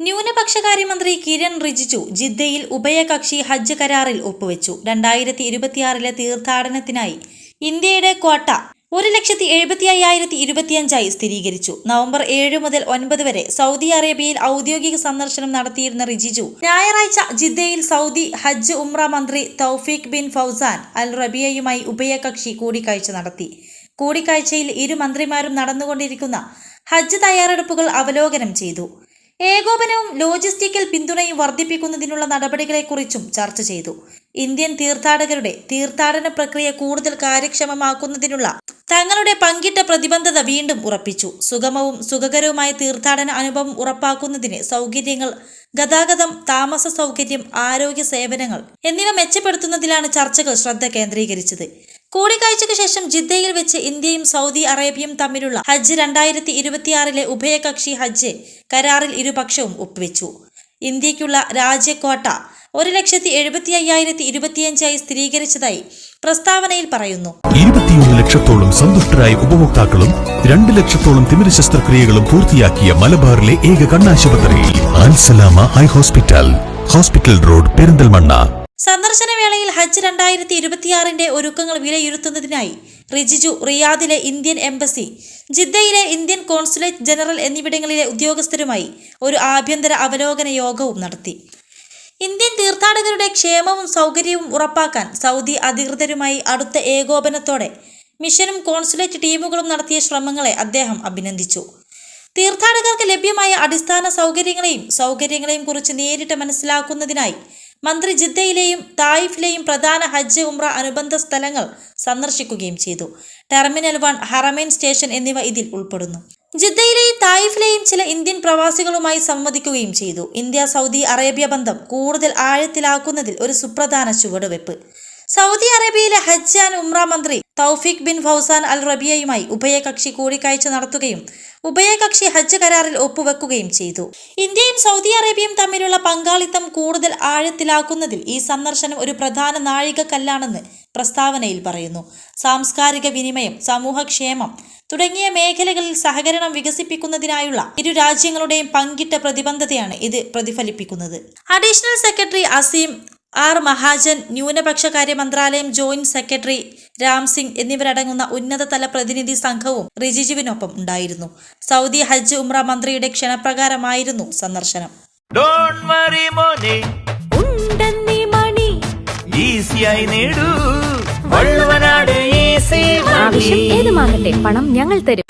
ന്യൂനപക്ഷകാര്യമന്ത്രി കിരൺ റിജിജു ജിദ്ദയിൽ ഉഭയകക്ഷി ഹജ്ജ് കരാറിൽ ഒപ്പുവെച്ചു. രണ്ടായിരത്തി ഇരുപത്തിയാറിലെ തീർത്ഥാടനത്തിനായി ഇന്ത്യയുടെ ക്വാട്ട ഒരു ലക്ഷത്തി എഴുപത്തി അയ്യായിരത്തി ഇരുപത്തിയഞ്ചായി സ്ഥിരീകരിച്ചു. നവംബർ ഏഴ് മുതൽ ഒൻപത് വരെ സൗദി അറേബ്യയിൽ ഔദ്യോഗിക സന്ദർശനം നടത്തിയിരുന്ന റിജിജു ഞായറാഴ്ച ജിദ്ദയിൽ സൗദി ഹജ്ജ് ഉംറ മന്ത്രി തൗഫീഖ് ബിൻ ഫൗസാൻ അൽ റബിയയുമായി ഉഭയകക്ഷി കൂടിക്കാഴ്ച നടത്തി. കൂടിക്കാഴ്ചയിൽ ഇരു മന്ത്രിമാരും നടന്നുകൊണ്ടിരിക്കുന്ന ഹജ്ജ് തയ്യാറെടുപ്പുകൾ അവലോകനം ചെയ്തു. ഏകോപനവും ലോജിസ്റ്റിക്കൽ പിന്തുണയും വർദ്ധിപ്പിക്കുന്നതിനുള്ള നടപടികളെക്കുറിച്ചും ചർച്ച ചെയ്തു. ഇന്ത്യൻ തീർത്ഥാടകരുടെ തീർത്ഥാടന പ്രക്രിയ കൂടുതൽ കാര്യക്ഷമമാക്കുന്നതിനുള്ള തങ്ങളുടെ പങ്കിട്ട പ്രതിബദ്ധത വീണ്ടും ഉറപ്പിച്ചു. സുഗമവും സുഖകരവുമായ തീർത്ഥാടന അനുഭവം ഉറപ്പാക്കുന്നതിന് സൗകര്യങ്ങൾ ഗതാഗതം താമസ സൗകര്യം ആരോഗ്യ സേവനങ്ങൾ എന്നിവ മെച്ചപ്പെടുത്തുന്നതിലാണ് ചർച്ചകൾ ശ്രദ്ധ കേന്ദ്രീകരിച്ചത്. കൂടിക്കാഴ്ചയ്ക്ക് ശേഷം ജിദ്ദയിൽ വെച്ച് ഇന്ത്യയും സൗദി അറേബ്യയും തമ്മിലുള്ള ഹജ്ജ് രണ്ടായിരത്തി ഇരുപത്തിയാറിലെ ഉഭയകക്ഷി ഹജ്ജ് കരാറിൽ ഇരുപക്ഷവും ഒപ്പുവെച്ചു. ഇന്ത്യക്കുള്ള രാജ്യക്കോട്ട ഒരു ലക്ഷത്തി എഴുപത്തി അയ്യായിരത്തി ഇരുപത്തിയഞ്ചായി സ്ഥിരീകരിച്ചതായി പ്രസ്താവനയിൽ പറയുന്നു. ഇരുപത്തിയൊന്ന് ലക്ഷത്തോളം സന്തുഷ്ടരായ ഉപഭോക്താക്കളും രണ്ട് ലക്ഷത്തോളം തിമിര ശസ്ത്രക്രിയകളും പൂർത്തിയാക്കിയ മലബാറിലെ ഏക കണ്ണാശുപത്രി Alsalama eye hospital hospital road Perinthalmanna. സന്ദർശന വേളയിൽ ഹജ്ജ് രണ്ടായിരത്തി ഇരുപത്തിയാറിന്റെ ഒരുക്കങ്ങൾ വിലയിരുത്തുന്നതിനായി റിജിജു റിയാദിലെ ഇന്ത്യൻ എംബസി ജിദ്ദയിലെ ഇന്ത്യൻ കോൺസുലേറ്റ് ജനറൽ എന്നിവിടങ്ങളിലെ ഉദ്യോഗസ്ഥരുമായി ഒരു ആഭ്യന്തര അവലോകന യോഗവും നടത്തി. ഇന്ത്യൻ തീർത്ഥാടകരുടെ ക്ഷേമവും സൗകര്യവും ഉറപ്പാക്കാൻ സൗദി അധികൃതരുമായി അടുത്ത ഏകോപനത്തോടെ മിഷനും കോൺസുലേറ്റ് ടീമുകളും നടത്തിയ ശ്രമങ്ങളെ അദ്ദേഹം അഭിനന്ദിച്ചു. തീർത്ഥാടകർക്ക് ലഭ്യമായ അടിസ്ഥാന സൗകര്യങ്ങളെയും സൗകര്യങ്ങളെയും കുറിച്ച് നേരിട്ട് മനസ്സിലാക്കുന്നതിനായി മന്ത്രി ജിദ്ദയിലെയും തായിഫിലെയും പ്രധാന ഹജ്ജ് ഉംറ അനുബന്ധ സ്ഥലങ്ങൾ സന്ദർശിക്കുകയും ചെയ്തു. ടെർമിനൽ വൺ ഹറമൈൻ സ്റ്റേഷൻ എന്നിവ ഇതിൽ ഉൾപ്പെടുന്നു. ജിദ്ദയിലെയും തായിഫിലെയും ചില ഇന്ത്യൻ പ്രവാസികളുമായി സംവദിക്കുകയും ചെയ്തു. ഇന്ത്യ സൗദി അറേബ്യ ബന്ധം കൂടുതൽ ആഴത്തിലാക്കുന്നതിൽ ഒരു സുപ്രധാന ചുവടുവെപ്പ്. സൗദി അറേബ്യയിലെ ഹജ്ജ് ആൻഡ് ഉംറ മന്ത്രി തൗഫീഖ് ബിൻ ഫൗസാൻ അൽ റബിയയുമായി ഉഭയകക്ഷി കൂടിക്കാഴ്ച നടത്തുകയും ഉഭയകക്ഷി ഹജ്ജ് കരാറിൽ ഒപ്പുവെക്കുകയും ചെയ്തു. ഇന്ത്യയും സൗദി അറേബ്യയും തമ്മിലുള്ള പങ്കാളിത്തം കൂടുതൽ ആഴത്തിലാക്കുന്നതിൽ ഈ സന്ദർശനം ഒരു പ്രധാന നാഴികക്കല്ലാണെന്ന് പ്രസ്താവനയിൽ പറയുന്നു. സാംസ്കാരിക വിനിമയം സമൂഹക്ഷേമം തുടങ്ങിയ മേഖലകളിൽ സഹകരണം വികസിപ്പിക്കുന്നതിനായുള്ള ഇരു രാജ്യങ്ങളുടെയും പങ്കിട്ട പ്രതിബദ്ധതയാണ് ഇത് പ്രതിഫലിപ്പിക്കുന്നത്. Additional secretary Aseem R Mahajan ന്യൂനപക്ഷ കാര്യ മന്ത്രാലയം ജോയിന്റ് സെക്രട്ടറി രാം സിംഗ് എന്നിവരടങ്ങുന്ന ഉന്നതതല പ്രതിനിധി സംഘവും റിജിജുവിനൊപ്പം ഉണ്ടായിരുന്നു. സൗദി ഹജ്ജ് ഉംറ മന്ത്രിയുടെ ക്ഷണപ്രകാരമായിരുന്നു സന്ദർശനം. ഡോണ്ട് വറി മോനെ. ഉണ്ടെന്നീ മണി. ഈസിയായി നേടൂ. വള്ളുവനാട് ഈസി ആവശ്യം ഏതുമാകട്ടെ പണം ഞങ്ങൾ തരും.